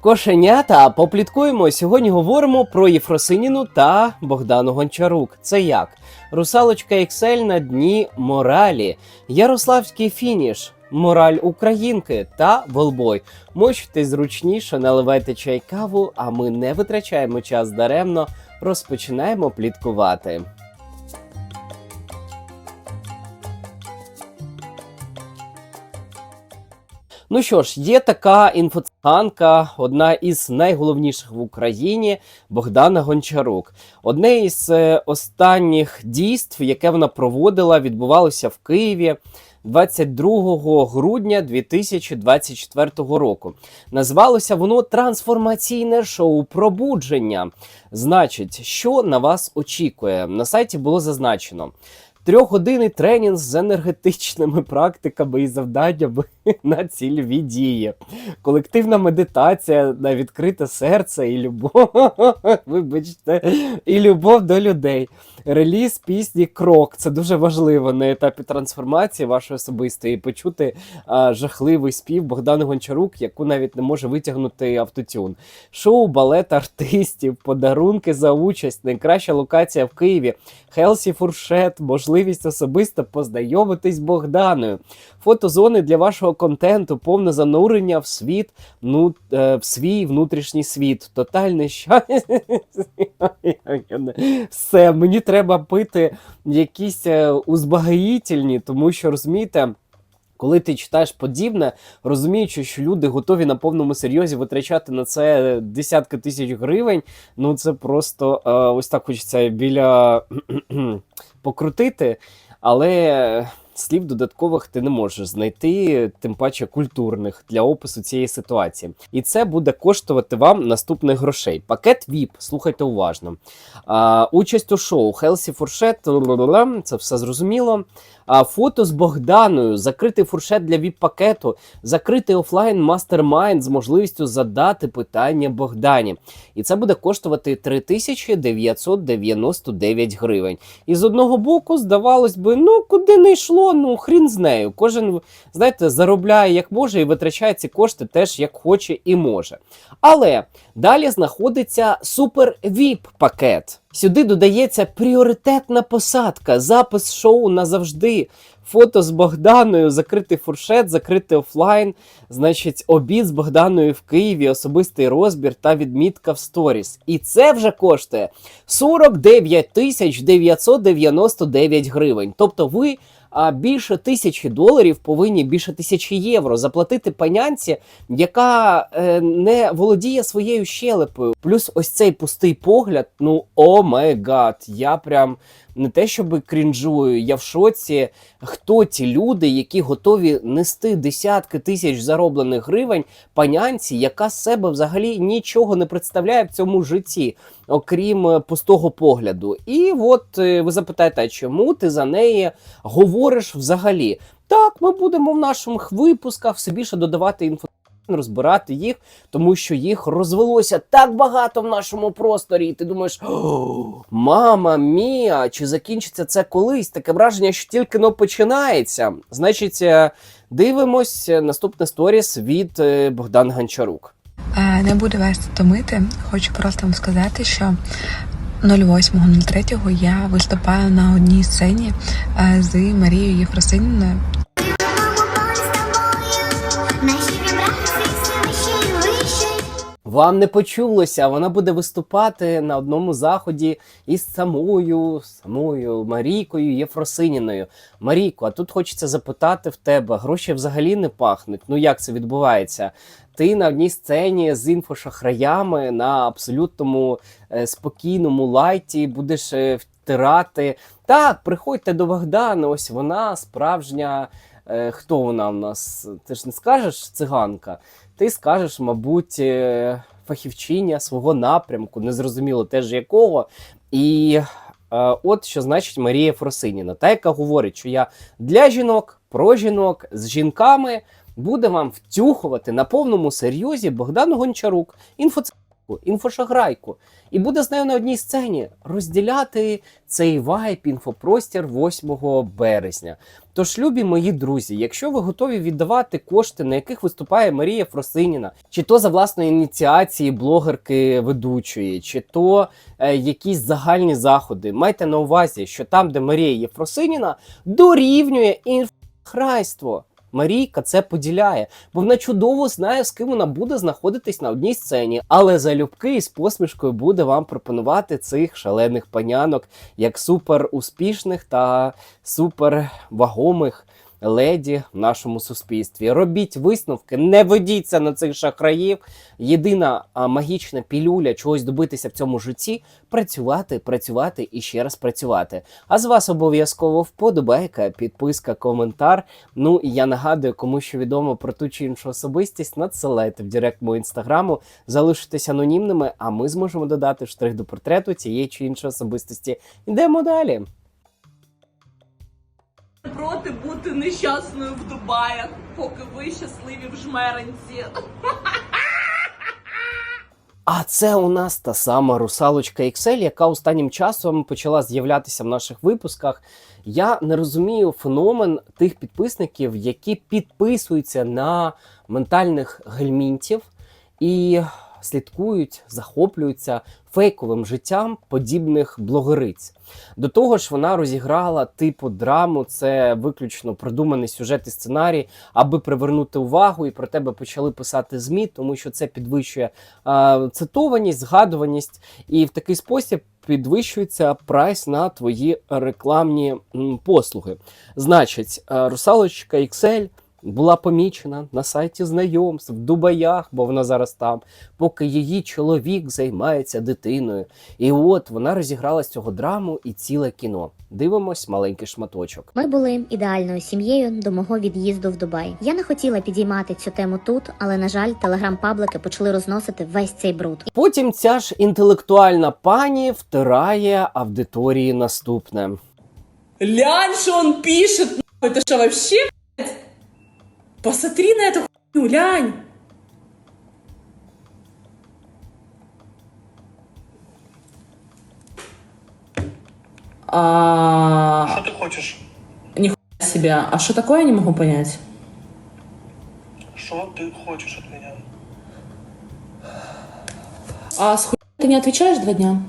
Кошенята, попліткуємо. Сьогодні говоримо про Єфросиніну та Богдану Гончарук. Це як? Русалочка Excel на дні моралі, Ярославський фініш, мораль українки та волбой. Мочте зручніше, наливайте чай каву, а ми не витрачаємо час даремно. Розпочинаємо пліткувати. Ну що ж, є така інфоциганка, одна із найголовніших в Україні Богдана Гончарук. Одне із е, останніх дійств, яке вона проводила, відбувалося в Києві 22 грудня 2024 року. Назвалося воно трансформаційне шоу пробудження. Значить, що на вас очікує? На сайті було зазначено. Трьохгодинний тренінг з енергетичними практиками і завданнями на цільові дії, колективна медитація на відкрите серце і любов. Вибачте, і любов до людей. Реліз пісні Крок. Це дуже важливо на етапі трансформації вашої особистої. Почути а, жахливий спів Богдани Гончарук, яку навіть не може витягнути автотюн. Шоу, балет артистів, подарунки за участь, найкраща локація в Києві, Хелсі Фуршет, можливість особисто познайомитись з Богданою, фотозони для вашого контенту, повне занурення в світ, ну, е, в свій внутрішній світ, тотальне щастя. Все, мені треба пити якісь е, узбагатительні, тому що розумієте. Коли ти читаєш подібне, розуміючи, що люди готові на повному серйозі витрачати на це десятки тисяч гривень, ну це просто е, ось так хочеться біля покрутити, але слів додаткових ти не можеш знайти, тим паче культурних для опису цієї ситуації. І це буде коштувати вам наступних грошей. Пакет VIP, слухайте уважно. А, участь у шоу Хелсі Фуршет, це все зрозуміло. Фото з Богданою, закритий фуршет для VIP-пакету, закритий офлайн мастермайнд з можливістю задати питання Богдані. І це буде коштувати 3999 гривень. І з одного боку, здавалось би, ну куди не йшло, ну хрін з нею. Кожен, знаєте, заробляє як може і витрачає ці кошти теж як хоче і може. Але далі знаходиться супер VIP пакет. Сюди додається пріоритетна посадка, запис шоу назавжди. Фото з Богданою, закритий фуршет, закритий офлайн, значить, обід з Богданою в Києві, особистий розбір та відмітка в сторіс. І це вже коштує 49 тисяч 999 гривень. Тобто ви більше тисячі доларів повинні більше тисячі євро заплатити панянці, яка е, не володіє своєю щелепою. Плюс ось цей пустий погляд. Ну о май гад, я прям не те, щоб крінжую, я в шоці. Хто ті люди, які готові нести десятки тисяч зароблених гривень панянці, яка з себе взагалі нічого не представляє в цьому житті, окрім е, пустого погляду. І от е, ви запитаєте, чому ти за неї говориш взагалі? Так, ми будемо в наших випусках все більше додавати інфo. Розбирати їх, тому що їх розвелося так багато в нашому просторі. І ти думаєш, мама мія, чи закінчиться це колись? Таке враження, що тільки но починається. Значить, е, дивимось наступне сторіс від е, Богдан Гончарук. Е, Не буду вас томити. Хочу просто вам сказати, що 08.03 я виступаю на одній сцені з Марією Єфросиніною. Вам не почулося, вона буде виступати на одному заході із самою самою Марійкою Єфросиніною. Марійко, а тут хочеться запитати в тебе: гроші взагалі не пахнуть. Ну як це відбувається? Ти на одній сцені з інфошахраями на абсолютному е, спокійному лайті будеш е, втирати. Так, приходьте до Богдана, ось вона справжня. Е, хто вона в нас? Ти ж не скажеш циганка? Ти скажеш, мабуть, фахівчиня свого напрямку, незрозуміло теж якого. І е, от що значить Марія Фросиніна, та яка говорить, що я для жінок, про жінок з жінками буде вам втюхувати на повному серйозі Богдан Гончарук. Інфоцинку інфошаграйку, і буде з нею на одній сцені розділяти цей вайб інфопростір 8 березня. Тож, любі мої друзі, якщо ви готові віддавати кошти, на яких виступає Марія Фросиніна, чи то за власної ініціації блогерки ведучої, чи то е, якісь загальні заходи, майте на увазі, що там, де Марія Єфросиніна, дорівнює інфрайство. Марійка це поділяє, бо вона чудово знає, з ким вона буде знаходитись на одній сцені, але залюбки із посмішкою буде вам пропонувати цих шалених панянок як супер успішних та супер вагомих леді в нашому суспільстві. Робіть висновки, не ведіться на цих шахраїв. Єдина магічна пілюля чогось добитися в цьому житті працювати, працювати і ще раз працювати. А з вас обов'язково вподобайка, підписка, коментар. Ну і я нагадую, кому що відомо про ту чи іншу особистість, надсилайте в директ мого інстаграму, залишитесь анонімними, а ми зможемо додати штрих до портрету цієї чи іншої особистості. Йдемо далі. Проти бути нещасною в Дубаях, поки ви щасливі в жмеренці. А це у нас та сама русалочка XL, яка останнім часом почала з'являтися в наших випусках. Я не розумію феномен тих підписників, які підписуються на ментальних гельмінтів і слідкують, захоплюються фейковим життям подібних блогериць. До того ж, вона розіграла типу драму, це виключно продуманий сюжет і сценарій, аби привернути увагу, і про тебе почали писати ЗМІ, тому що це підвищує а, цитованість, згадуваність, і в такий спосіб підвищується прайс на твої рекламні послуги. Значить, е, русалочка XL була помічена на сайті знайомств в Дубаях, бо вона зараз там, поки її чоловік займається дитиною. І от вона розіграла з цього драму і ціле кіно. Дивимось маленький шматочок. Ми були ідеальною сім'єю до мого від'їзду в Дубай. Я не хотіла підіймати цю тему тут, але на жаль, телеграм-паблики почали розносити весь цей бруд. Потім ця ж інтелектуальна пані втирає аудиторії наступне. Лянь, он пишет, нахуй, это что вообще? Посмотри на эту хуйню, лянь. А, Что ты хочешь? себя. А что такое, я не могу понять. Что ты хочешь от меня? А с хуй ты не отвечаешь два дня?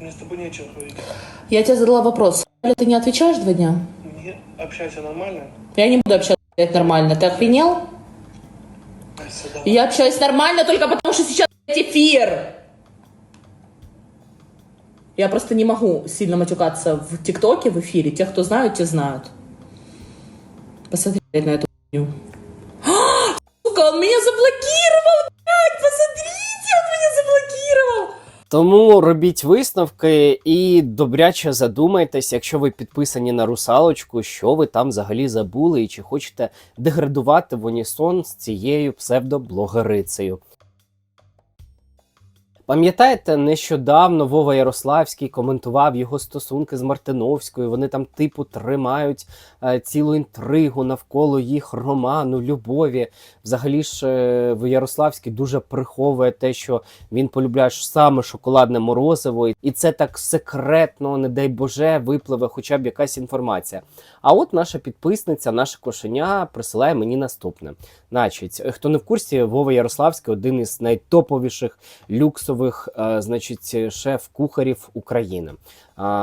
Мне с тобой нечего говорить. Я тебе задала вопрос. С ты не отвечаешь два дня? Не общайся нормально. Я не буду общаться блядь, нормально. Ты охренел? Я общаюсь нормально только потому, что сейчас блядь, эфир. Я просто не могу сильно матюкаться в ТикТоке, в эфире. Те, кто знают, те знают. Посмотри на эту хуйню. Сука, он меня заблокировал, блядь! Заблокировал! Тому робіть висновки і добряче задумайтесь, якщо ви підписані на русалочку, що ви там взагалі забули, і чи хочете деградувати в унісон з цією псевдоблогерицею. Пам'ятаєте, нещодавно Вова Ярославський коментував його стосунки з Мартиновською. Вони там, типу, тримають е, цілу інтригу навколо їх роману, любові. Взагалі ж е, Ярославський дуже приховує те, що він полюбляє саме шоколадне морозиво, і це так секретно, не дай Боже, випливе хоча б якась інформація. А от наша підписниця, наше кошеня присилає мені наступне. Значить, хто не в курсі, Вова Ярославський один із найтоповіших люксових, е, значить, шеф-кухарів України.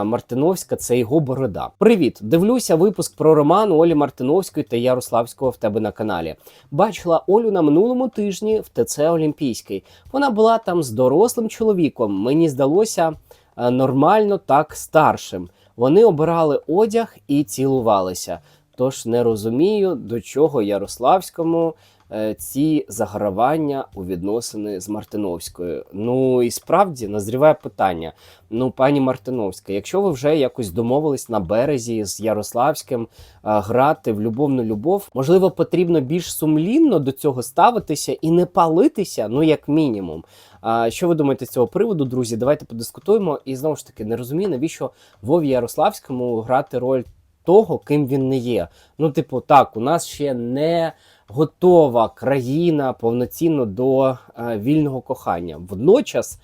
Мартиновська це його борода. Привіт! Дивлюся випуск про роман Олі Мартиновської та Ярославського в тебе на каналі. Бачила Олю на минулому тижні в ТЦ Олімпійський. Вона була там з дорослим чоловіком. Мені здалося е, нормально так старшим. Вони обирали одяг і цілувалися. Тож не розумію, до чого Ярославському е, ці загравання у відносини з Мартиновською. Ну і справді назріває питання. Ну, пані Мартиновська, якщо ви вже якось домовились на березі з Ярославським е, грати в любовну любов, можливо, потрібно більш сумлінно до цього ставитися і не палитися, ну як мінімум. А що ви думаєте з цього приводу, друзі? Давайте подискутуємо. І знову ж таки, не розумію, навіщо Вові Ярославському грати роль того, ким він не є. Ну, типу, так, у нас ще не готова країна повноцінно до е, вільного кохання. Водночас,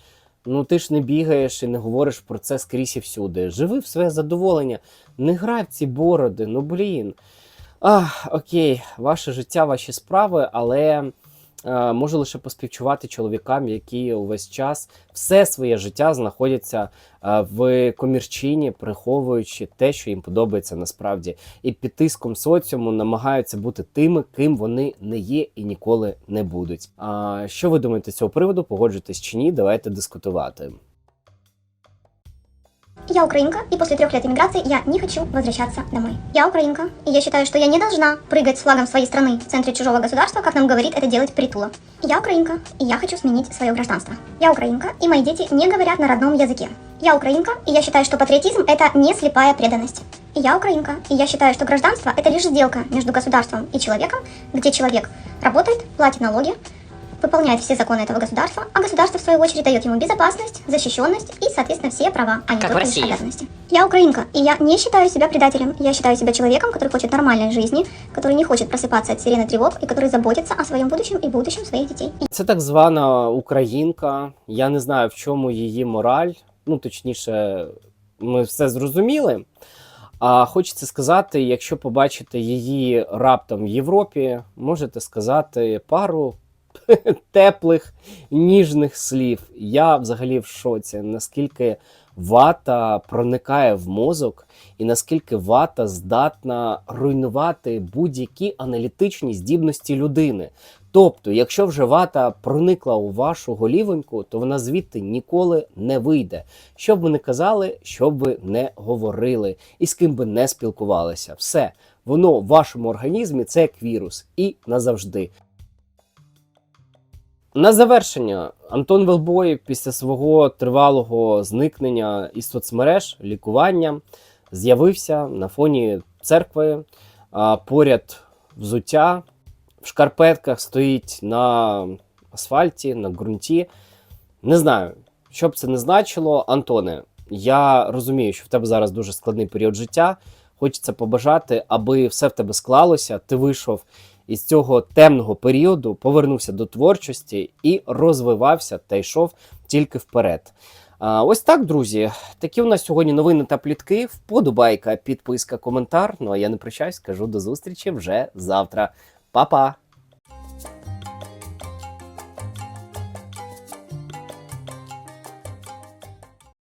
ну ти ж не бігаєш і не говориш про це скрізь і всюди. Живи в своє задоволення, не грай в ці бороди, ну блін. Ах, окей, ваше життя, ваші справи, але можу лише поспівчувати чоловікам, які увесь час все своє життя знаходяться е, в комірчині, приховуючи те, що їм подобається насправді, і під тиском соціуму намагаються бути тими, ким вони не є і ніколи не будуть. А що ви думаєте з цього приводу? Погоджуєтесь чи ні? Давайте дискутувати. Я украинка, и после трех лет эмиграции я не хочу возвращаться домой. Я украинка, и я считаю, что я не должна прыгать с флагом своей страны в центре чужого государства, как нам говорит это делать Притула. Я украинка, и я хочу сменить свое гражданство. Я украинка, и мои дети не говорят на родном языке. Я украинка, и я считаю, что патриотизм – это не слепая преданность. Я украинка, и я считаю, что гражданство – это лишь сделка между государством и человеком, где человек работает, платит налоги, выполняет все законы этого государства, а государство, в свою очередь, дает ему безопасность, защищенность и, соответственно, все права, а не Как в только лишь России. обязанности. Я украинка, и я не считаю себя предателем. Я считаю себя человеком, который хочет нормальной жизни, который не хочет просыпаться от сирены тревог и который заботится о своем будущем и будущем своих детей. Це так звана українка. Я не знаю, в чому її мораль. Ну, точніше, ми все зрозуміли. А хочеться сказати, якщо побачите її раптом в Європі, можете сказати пару теплих, ніжних слів. Я взагалі в шоці, наскільки вата проникає в мозок, і наскільки вата здатна руйнувати будь-які аналітичні здібності людини. Тобто, якщо вже вата проникла у вашу голівоньку, то вона звідти ніколи не вийде. Що б ви не казали, що б ви не говорили, і з ким би не спілкувалися. Все, воно в вашому організмі це як вірус, і назавжди. На завершення Антон Велбой після свого тривалого зникнення із соцмереж лікування з'явився на фоні церкви. Поряд взуття в шкарпетках стоїть на асфальті, на ґрунті. Не знаю, що б це не значило. Антоне, я розумію, що в тебе зараз дуже складний період життя. Хочеться побажати, аби все в тебе склалося. Ти вийшов із цього темного періоду, повернувся до творчості і розвивався та йшов тільки вперед. А, ось так, друзі. Такі у нас сьогодні новини та плітки. Вподобайка, підписка, коментар. Ну а я не прощаюсь, кажу до зустрічі вже завтра. Па-па!